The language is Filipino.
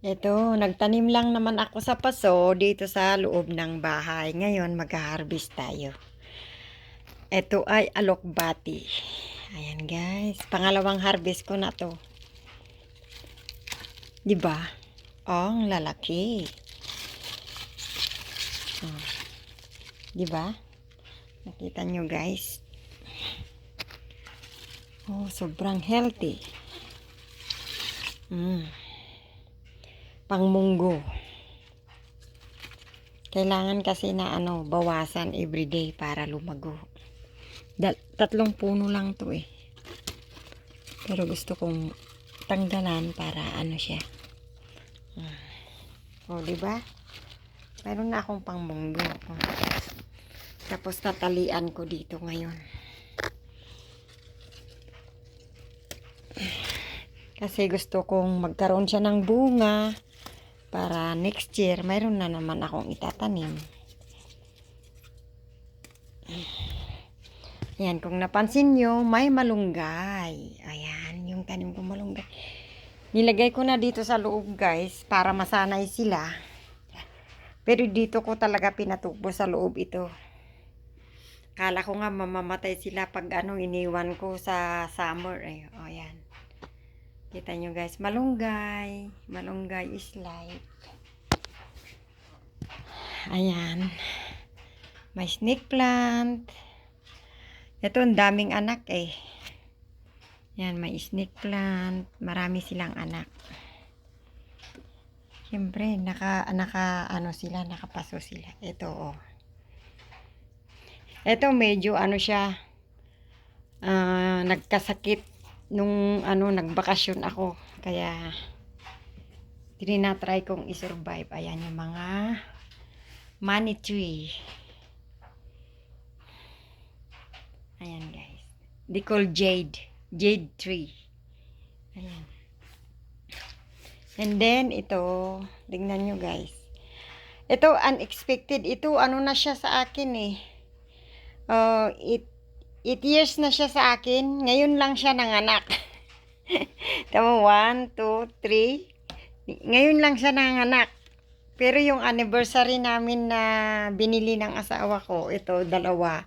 Ito, nagtanim lang naman ako sa paso dito sa loob ng bahay. Ngayon, mag-harvest tayo. Ito ay alokbati. Ayan guys, pangalawang harvest ko na to. 'Di ba? Oh, ang lalaki. Oh. 'Di ba? Nakita nyo guys. Oh, sobrang healthy. Mm. Pangmunggo. Kailangan kasi na ano, bawasan everyday para lumago. Dal tatlong puno lang to eh. Pero gusto kong tanggalan para ano siya. Ah. O, di ba? Meron na akong pangmunggo. O. Tapos tatalian ko dito ngayon. Kasi gusto kong magkaroon siya ng bunga para next year mayroon na naman akong itatanim. Ayan, kung napansin nyo, may malunggay. Ayan, yung tanim ko malunggay. Nilagay ko na dito sa loob, guys, para masanay sila. Pero dito ko talaga pinatubo sa loob ito. Kala ko nga mamamatay sila pag ano, iniwan ko sa summer. Eh. O, ayan. Kita nyo, guys, malunggay. Malunggay is life. Ayan. May snake plant. Ito, ang daming anak eh. Yan, may snake plant. Marami silang anak. Siyempre, naka, naka, ano sila, nakapaso sila. Ito, oh. Ito, medyo, ano siya, ah, nagkasakit nung, ano, nagbakasyon ako. Kaya, tinatry kong isurvive. Ayan yung mga money tree. Ayan guys. They call jade. Jade tree. Ayan. And then, ito, tingnan nyo guys. Ito, unexpected. Ito, ano na siya sa akin eh. Uh, it, it years na siya sa akin. Ngayon lang siya nanganak. Tama, one, two, three. Ngayon lang siya nanganak. Pero yung anniversary namin na binili ng asawa ko, ito, dalawa.